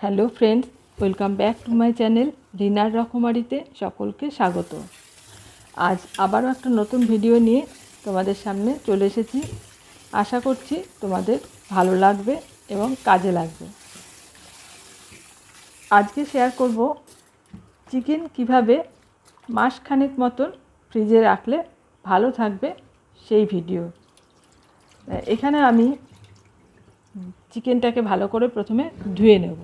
Hello friends, welcome back to my channel রিনার রকমারিতে সকলকে স্বাগত। আজ আবারও একটা নতুন ভিডিও নিয়ে তোমাদের সামনে চলে এসেছি। আশা করছি তোমাদের ভালো লাগবে এবং কাজে লাগবে। আজকে শেয়ার করব চিকেন কীভাবে মাসখানেক মতন ফ্রিজে রাখলে ভালো থাকবে সেই ভিডিও এখানে আমি চিকেনটাকে ভালো করে প্রথমে ধুয়ে নেব।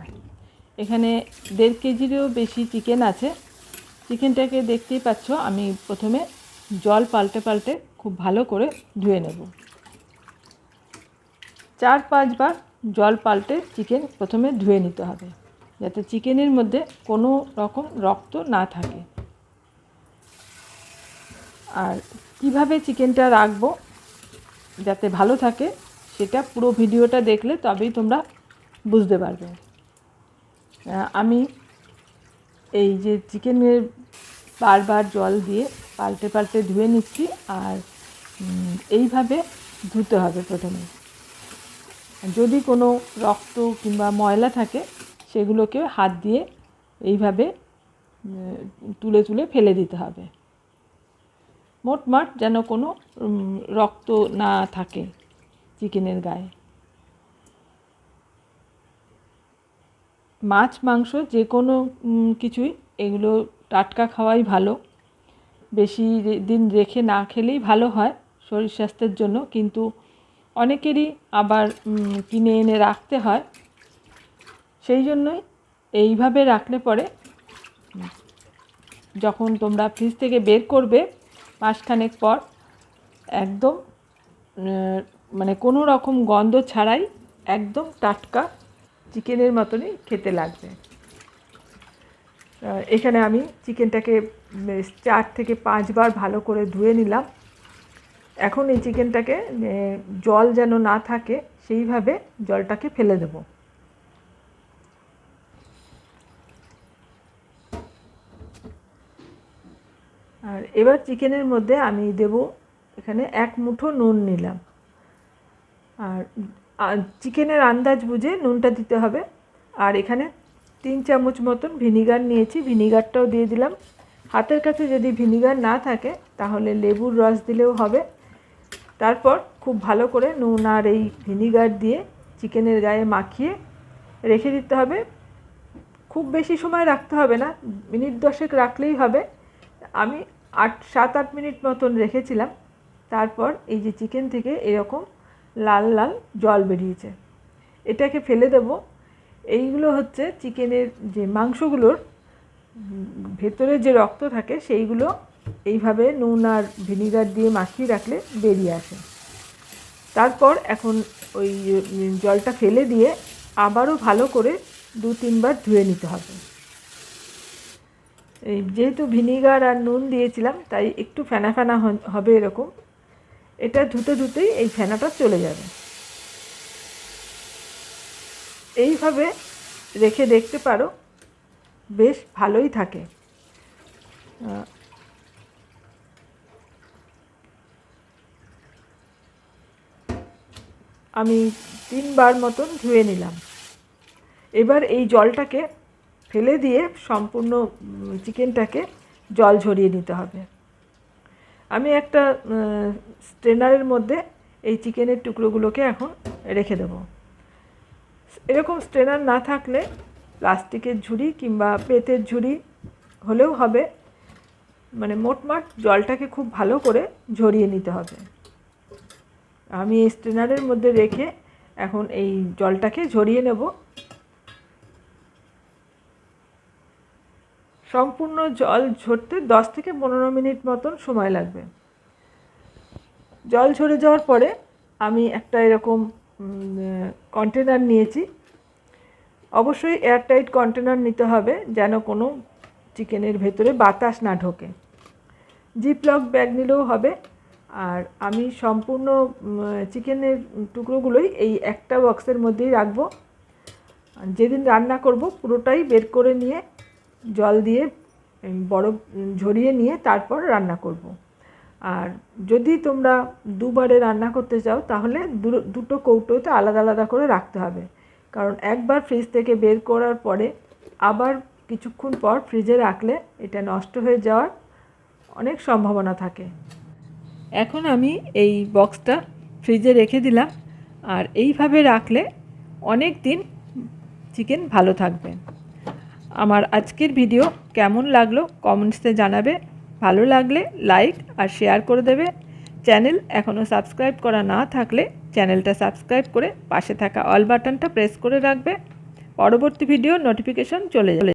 এখানে দেড় কেজিরও বেশি চিকেন আছে। চিকেনটাকে দেখতেই পাচ্ছ, আমি প্রথমে জল পাল্টে পাল্টে খুব ভালো করে ধুয়ে নেব। চার পাঁচবার জল পাল্টে চিকেন প্রথমে ধুয়ে নিতে হবে, যাতে চিকেনের মধ্যে কোনো রকম রক্ত না থাকে। আর কীভাবে চিকেনটা রাখব যাতে ভালো থাকে, সেটা পুরো ভিডিওটা দেখলে তবেই তোমরা বুঝতে পারবে। আমি এই যে চিকেনের বারবার জল দিয়ে পাল্টে পাল্টে ধুয়ে নিচ্ছি আর এইভাবে ধুতে হবে প্রথমে। যদি কোনো রক্ত কিংবা ময়লা থাকে, সেগুলোকে হাত দিয়ে এইভাবে তুলে তুলে ফেলে দিতে হবে। মোটমাট যেন কোনো রক্ত না থাকে চিকেনের গায়ে। মাছ, মাংস যে কোনো কিছুই এগুলো টাটকা খাওয়াই ভালো। বেশি দিন রেখে না খেলেই ভালো হয় শরীর স্বাস্থ্যের জন্য। কিন্তু অনেকেরই আবার কিনে এনে রাখতে হয়। সেই জন্যই এইভাবে রাখলে পরে যখন তোমরা ফ্রিজ থেকে বের করবে মাসখানেক পর, একদম মানে কোনো রকম গন্ধ ছাড়াই একদম টাটকা চিকেনের মতনই খেতে লাগবে। এখানে আমি চিকেনটাকে চার থেকে পাঁচবার ভালো করে ধুয়ে নিলাম। এখন এই চিকেনটাকে জল যেন না থাকে, সেইভাবে জলটাকে ফেলে দেবো। আর এবার চিকেনের মধ্যে আমি দেব এখানে এক মুঠো নুন নিলাম। আর চিকেনের আন্দাজ বুঝে নুনটা দিতে হবে। আর এখানে তিন চামচ মতন ভিনিগার নিয়েছি, ভিনিগারটাও দিয়ে দিলাম। হাতের কাছে যদি ভিনিগার না থাকে, তাহলে লেবুর রস দিলেও হবে। তারপর খুব ভালো করে নুন আর এই ভিনিগার দিয়ে চিকেনের গায়ে মাখিয়ে রেখে দিতে হবে। খুব বেশি সময় রাখতে হবে না, মিনিট দশেক রাখলেই হবে। আমি আট, সাত, আট মিনিট মতন রেখেছিলাম। তারপর এই যে চিকেন থেকে এরকম লাল লাল জল বেরিয়েছে। এটাকে ফেলে দেব। এইগুলো হচ্ছে চিকেনের যে মাংসগুলোর ভেতরে যে রক্ত থাকে, সেইগুলো এইভাবে নুন আর ভিনিগার দিয়ে মাখিয়ে রাখলে বেরিয়ে আসে। তারপর এখন ওই জলটা ফেলে দিয়ে আবারও ভালো করে দু তিনবার ধুয়ে নিতে হবে। এই যেহেতু ভিনিগার আর নুন দিয়েছিলাম, তাই একটু ফেনা ফেনা হবে এরকম। এটা ধুতে ধুতেই এই ফেনাটা চলে যাবে। এইভাবে রেখে দেখতে পারো, বেশ ভালোই থাকে। আমি তিনবার মতন ধুয়ে নিলাম। এবার এই জলটাকে ফেলে দিয়ে সম্পূর্ণ চিকেনটাকে জল ঝরিয়ে নিতে হবে। আমি একটা স্ট্রেনারের মধ্যে এই চিকেনের টুকরোগুলোকে এখন রেখে দেবো। এরকম স্ট্রেনার না থাকলে প্লাস্টিকের ঝুড়ি কিংবা পেতের ঝুড়ি হলেও হবে। মানে মোটমাট জলটাকে খুব ভালো করে ঝরিয়ে নিতে হবে। আমি এই স্ট্রেনারের মধ্যে রেখে এখন এই জলটাকে ঝরিয়ে নেব। সম্পূর্ণ জল ঝরতে দশ থেকে পনেরো মিনিট মতন সময় লাগবে। জল ঝরে যাওয়ার পরে আমি একটা এরকম কন্টেনার নিয়েছি। অবশ্যই এয়ারটাইট কন্টেনার নিতে হবে যেন কোনো চিকেনের ভেতরে বাতাস না ঢোকে। জিপলক ব্যাগ নিলেও হবে। আর আমি সম্পূর্ণ চিকেনের টুকরোগুলোই এই একটা বক্সের মধ্যেই রাখব। যেদিন রান্না করব পুরোটাই বের করে নিয়ে জল দিয়ে বরফ ঝরিয়ে নিয়ে তারপর রান্না করব। আর যদি তোমরা দুবারে রান্না করতে চাও, তাহলে দুটো কৌটোতে আলাদা আলাদা করে রাখতে হবে। কারণ একবার ফ্রিজ থেকে বের করার পরে আবার কিছুক্ষণ পর ফ্রিজে রাখলে এটা নষ্ট হয়ে যাওয়ার অনেক সম্ভাবনা থাকে। এখন আমি এই বক্সটা ফ্রিজে রেখে দিলাম। আর এইভাবে রাখলে অনেক দিন চিকেন ভালো থাকবে। আমার আজকের ভিডিও কেমন লাগল কমেন্টসে জানাবে। ভালো লাগলে লাইক আর শেয়ার করে দেবে। চ্যানেল এখনও সাবস্ক্রাইব করা না থাকলে চ্যানেলটা সাবস্ক্রাইব করে পাশে থাকা অল বাটনটা প্রেস করে রাখবে। পরবর্তী ভিডিও নোটিফিকেশন চলে যাবে।